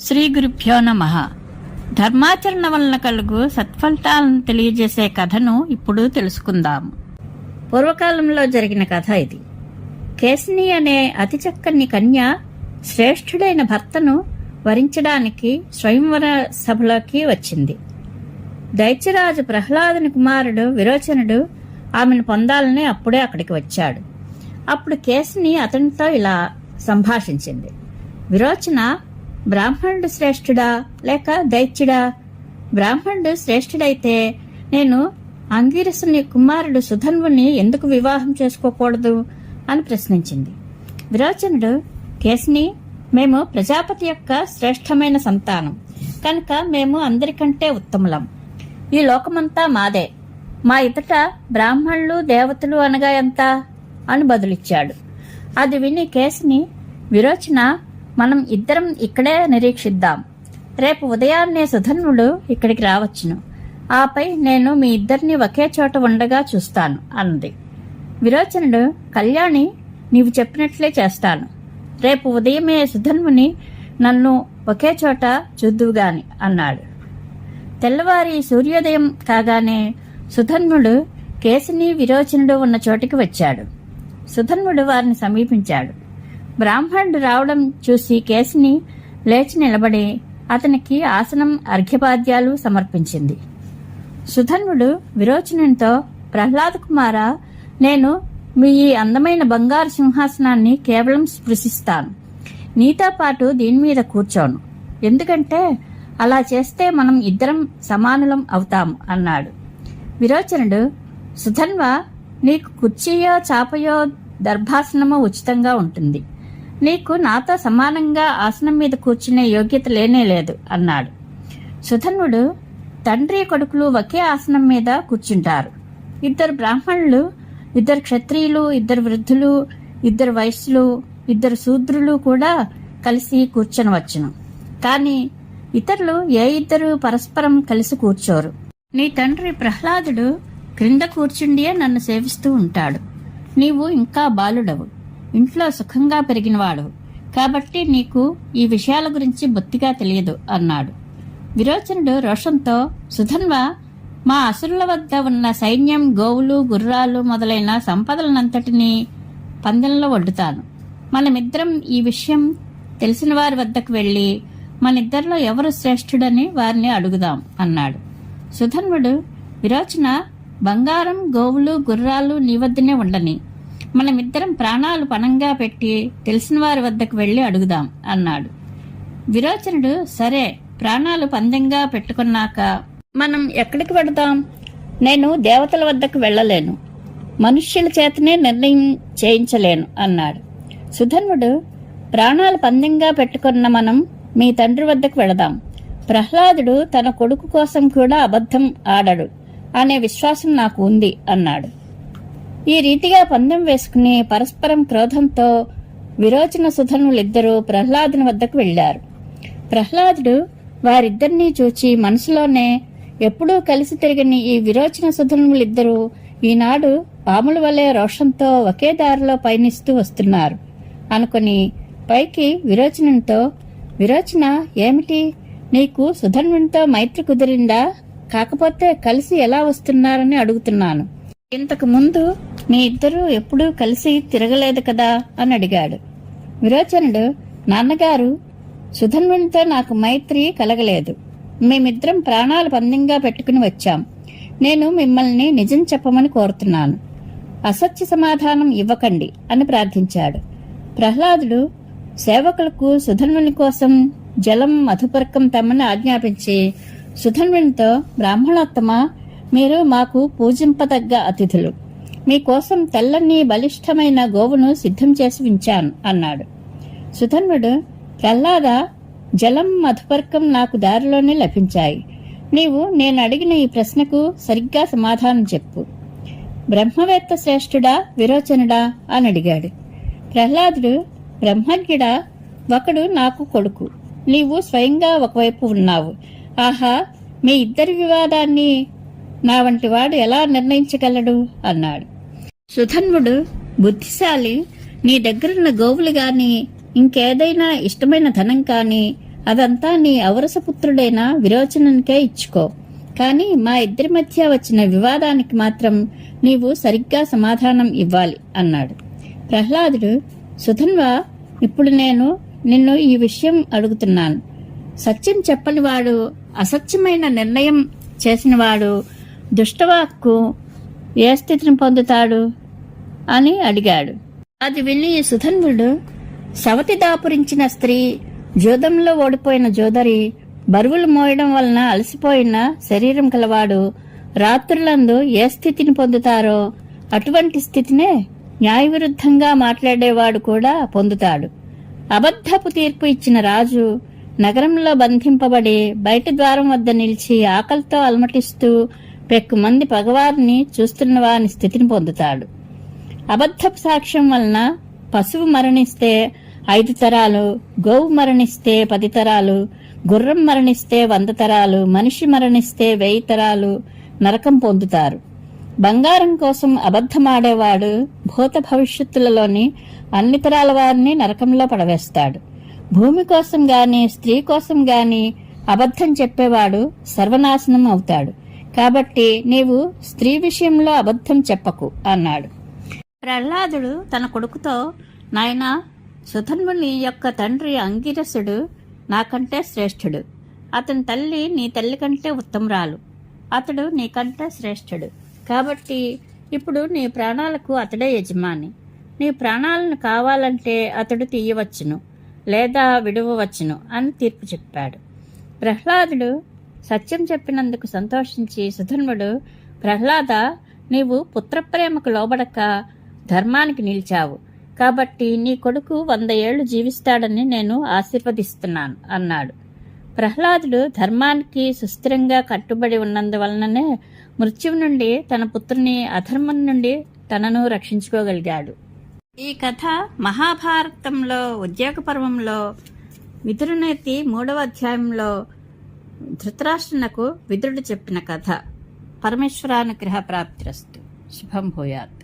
శ్రీ గురుభ్యో నమ. ధర్మాచరణ వలన కలుగు సత్ఫలితాలను తెలియజేసే కథను ఇప్పుడు తెలుసుకుందాము పూర్వకాలంలో జరిగిన కథ ఇది. కేసిని అనే అతి చక్కని కన్య శ్రేష్ఠుడైన భర్తను వరించడానికి స్వయంవర సభలోకి వచ్చింది. దైత్యరాజు ప్రహ్లాదుని కుమారుడు విరోచనుడు ఆమెను పొందాలని అప్పుడే అక్కడికి వచ్చాడు. అప్పుడు కేసుని అతనితో ఇలా సంభాషించింది. విరోచన బ్రాహ్మణుడు శ్రేష్ఠుడా లేక దైత్యుడా? బ్రాహ్మణుడు శ్రేష్ఠుడైతే నేను అంగీరసుని కుమారుడు సుధన్వుని ఎందుకు వివాహం చేసుకోకూడదు? అని ప్రశ్నించింది. విరోచనుడు కేసుని మేము ప్రజాపతి యొక్క శ్రేష్టమైన సంతానం. కనుక మేము అందరికంటే ఉత్తములం. ఈ లోకమంతా మాదే. మా ఇతట బ్రాహ్మణులు దేవతలు అనగా ఎంత? అని బదులిచ్చాడు. అది విని కేసుని విరోచన మనం ఇద్దరం ఇక్కడే నిరీక్షిద్దాం. రేపు ఉదయాన్నే సుధన్వుడు ఇక్కడికి రావచ్చును. ఆపై నేను మీ ఇద్దరిని ఒకే చోట ఉండగా చూస్తాను అన్నది. విరోచనుడు కళ్యాణి నీవు చెప్పినట్లే చేస్తాను. రేపు ఉదయమే సుధన్వుని నన్ను ఒకే చోట చూద్దువుగాని అన్నాడు. తెల్లవారి సూర్యోదయం కాగానే సుధన్వుడు కేసిని విరోచనుడు ఉన్న చోటికి వచ్చాడు. సుధన్వుడు వారిని సమీపించాడు. బ్రాహ్మణుడు రావడం చూసి కేసుని లేచి నిలబడి అతనికి ఆసనం అర్ఘ్యపాద్యాలు సమర్పించింది. సుధన్వుడు విరోచనునితో ప్రహ్లాద కుమార నేను మీ ఈ అందమైన బంగారు సింహాసనాన్ని కేవలం స్పృశిస్తాను. నీతో పాటు దీని మీద కూర్చోను. ఎందుకంటే అలా చేస్తే మనం ఇద్దరం సమానులం అవుతాం అన్నాడు. విరోచనుడు సుధన్వ నీకు కుర్చీయో చాపయో దర్భాసనమో ఉచితంగా ఉంటుంది. నీకు నాతో సమానంగా ఆసనం మీద కూర్చునే యోగ్యత లేనే లేదు అన్నాడు. సుధన్వుడు తండ్రి కొడుకులు ఒకే ఆసనం మీద కూర్చుంటారు. ఇద్దరు బ్రాహ్మణులు ఇద్దరు క్షత్రియులు ఇద్దరు వృద్ధులు ఇద్దరు వయస్సులు ఇద్దరు శూద్రులు కూడా కలిసి కూర్చొనవచ్చును. కానీ ఇతరులు ఏ ఇద్దరు పరస్పరం కలిసి కూర్చోరు. నీ తండ్రి ప్రహ్లాదుడు క్రింద కూర్చుండియే నన్ను సేవిస్తూ ఉంటాడు. నీవు ఇంకా బాలుడవు. ఇంట్లో సుఖంగా పెరిగినవాడు. కాబట్టి నీకు ఈ విషయాల గురించి బొత్తిగా తెలియదు అన్నాడు. విరోచనుడు రోషంతో సుధన్వ మా అసురుల వద్ద ఉన్న సైన్యం గోవులు గుర్రాలు మొదలైన సంపదలనంతటినీ పందెంలో వడ్డుతాను మనమిద్దరం ఈ విషయం తెలిసిన వారి వద్దకు వెళ్ళి మనిద్దరిలో ఎవరు శ్రేష్ఠుడని వారిని అడుగుదాం అన్నాడు. సుధన్వుడు విరోచన బంగారం గోవులు గుర్రాలు నీ వద్దనే ఉండని. మనమిద్దరం ప్రాణాలు పణంగా పెట్టి తెలిసిన వారి వద్దకు వెళ్ళి అడుగుదాం అన్నాడు. విరోచనుడు సరే ప్రాణాలు పందెంగా పెట్టుకున్నాక మనం ఎక్కడికి వెడదాం నేను దేవతల వద్దకు వెళ్ళలేను. మనుష్యుల చేతనే నిర్ణయం చేయించలేను అన్నాడు. సుధన్వుడు ప్రాణాలు పందెంగా పెట్టుకున్న మనం మీ తండ్రి వద్దకు వెళదాం. ప్రహ్లాదుడు తన కొడుకు కోసం కూడా అబద్ధం ఆడడు అనే విశ్వాసం నాకు ఉంది అన్నాడు. ఈ రీతిగా పందెం వేసుకుని పరస్పరం క్రోధంతో విరోచన సుధనులిద్దరూ ప్రహ్లాదుని వద్దకు వెళ్ళారు ప్రహ్లాదుడు వారిద్దరినీ చూచి మనసులోనే ఎప్పుడూ కలిసి తిరిగని ఈ విరోచన సుధనులిద్దరూ ఈనాడు పాముల వలె రోషంతో ఒకే దారిలో పయనిస్తూ వస్తున్నారు. అనుకుని పైకి విరోచనంతో విరోచన ఏమిటి? నీకు సుధన్వునితో మైత్రి కుదిరిందా? కాకపోతే కలిసి ఎలా వస్తున్నారని అడుగుతున్నాను. ఇంతకు ముందు మీ ఇద్దరూ ఎప్పుడూ కలిసి తిరగలేదు కదా? అని అడిగాడు. విరోచనుడు నాన్నగారు సుధన్వునితో నాకు మైత్రి కలగలేదు. మేమిద్దరం ప్రాణాలు పందెంగా పెట్టుకుని వచ్చాం. నేను మిమ్మల్ని నిజం చెప్పమని కోరుతున్నాను. అసత్య సమాధానం ఇవ్వకండి అని ప్రార్థించాడు. ప్రహ్లాదుడు సేవకులకు సుధన్వుని కోసం జలం మధుపర్కం తమని ఆజ్ఞాపించి సుధన్వునితో బ్రాహ్మణోత్తమ మీరు మాకు పూజింపదగ్గ అతిథులు. మీకోసం తెల్లని బలిష్టమైన గోవును సిద్ధం చేసి ఉంచాను అన్నాడు. సుధన్వుడు ప్రహ్లాద జలం మధుపర్కం నాకు దారిలోనే లభించాయి. నీవు నేను అడిగిన ఈ ప్రశ్నకు సరిగ్గా సమాధానం చెప్పు. బ్రహ్మవేత్త శ్రేష్ఠుడా విరోచనుడా అని అడిగాడు. ప్రహ్లాదుడు బ్రహ్మజ్ఞుడా ఒకడు నాకు కొడుకు. నీవు స్వయంగా ఒకవైపు ఉన్నావు. ఆహా మీ ఇద్దరి వివాదాన్ని నా వంటి వాడు ఎలా నిర్ణయించగలడు? అన్నాడు. సుధన్వుడు బుద్ధిశాలి. నీ దగ్గరున్న గోవులు గాని ఇంకేదైనా ఇష్టమైన ధనం కాని అదంతా నీ అవరసపుత్రుడైన విరోచననికే ఇచ్చుకో. కానీ మా ఇద్దరి మధ్య వచ్చిన వివాదానికి మాత్రం నీవు సరిగ్గా సమాధానం ఇవ్వాలి అన్నాడు. ప్రహ్లాదుడు సుధన్వ ఇప్పుడు నేను నిన్ను ఈ విషయం అడుగుతున్నాను. సత్యం చెప్పనివాడు అసత్యమైన నిర్ణయం చేసినవాడు దుష్టవాక్కు ఏ స్థితిని పొందుతాడు? అని అడిగాడు. అది విని సుధన్వుడు సవతి దాపురించిన స్త్రీ జోదంలో ఓడిపోయిన జోదరి బరువులు మోయడం వలన అలసిపోయిన శరీరం కలవాడు రాత్రులందు ఏ స్థితిని పొందుతారో అటువంటి స్థితినే న్యాయవిరుద్ధంగా మాట్లాడేవాడు కూడా పొందుతాడు. అబద్ధపు తీర్పు ఇచ్చిన రాజు నగరంలో బంధింపబడి బయట ద్వారం వద్ద నిలిచి ఆకలితో అలమటిస్తూ పెక్కుమంది పగవారిని చూస్తున్న వారిని స్థితిని పొందుతాడు. అబద్ధపు సాక్ష్యం వలన పశువు మరణిస్తే ఐదు తరాలు గోవు మరణిస్తే పది తరాలు గుర్రం మరణిస్తే వంద తరాలు మనిషి మరణిస్తే వెయ్యి తరాలు నరకం పొందుతారు. బంగారం కోసం అబద్ధమాడేవాడు భూత భవిష్యత్తులలోని అన్ని తరాల వారిని నరకంలో పడవేస్తాడు. భూమి కోసం గాని స్త్రీ కోసం గాని అబద్ధం చెప్పేవాడు సర్వనాశనం అవుతాడు. కాబట్టి నీవు స్త్రీ విషయంలో అబద్ధం చెప్పకు అన్నాడు. ప్రహ్లాదుడు తన కొడుకుతో నాయనా సుధన్ముని యొక్క తండ్రి అంగిరసుడు నాకంటే శ్రేష్ఠుడు. అతని తల్లి నీ తల్లి కంటే ఉత్తమరాలు. అతడు నీకంటే శ్రేష్ఠుడు. కాబట్టి ఇప్పుడు నీ ప్రాణాలకు అతడే యజమాని. నీ ప్రాణాలను కావాలంటే అతడు తీయవచ్చును లేదా విడవవచ్చును అని తీర్పు చెప్పాడు. ప్రహ్లాదుడు సత్యం చెప్పినందుకు సంతోషించి సుధన్వుడు ప్రహ్లాద నీవు పుత్రప్రేమకు లోబడక ధర్మానికి నిలిచావు. కాబట్టి నీ కొడుకు వంద ఏళ్ళు జీవిస్తాడని నేను ఆశీర్వదిస్తున్నాను అన్నాడు. ప్రహ్లాదుడు ధర్మానికి సుస్థిరంగా కట్టుబడి ఉన్నందువలననే మృత్యువు నుండి తన పుత్రుని అధర్మం నుండి తనను రక్షించుకోగలిగాడు. ఈ కథ మహాభారతంలో ఉద్యోగ పర్వంలో విదురునేతి మూడవ అధ్యాయంలో ధృతరాష్ట్రునకు విదురుడు చెప్పిన కథ పరమేశ్వరానుగ్రహ ప్రాప్తిరస్తు శుభం భూయాత్.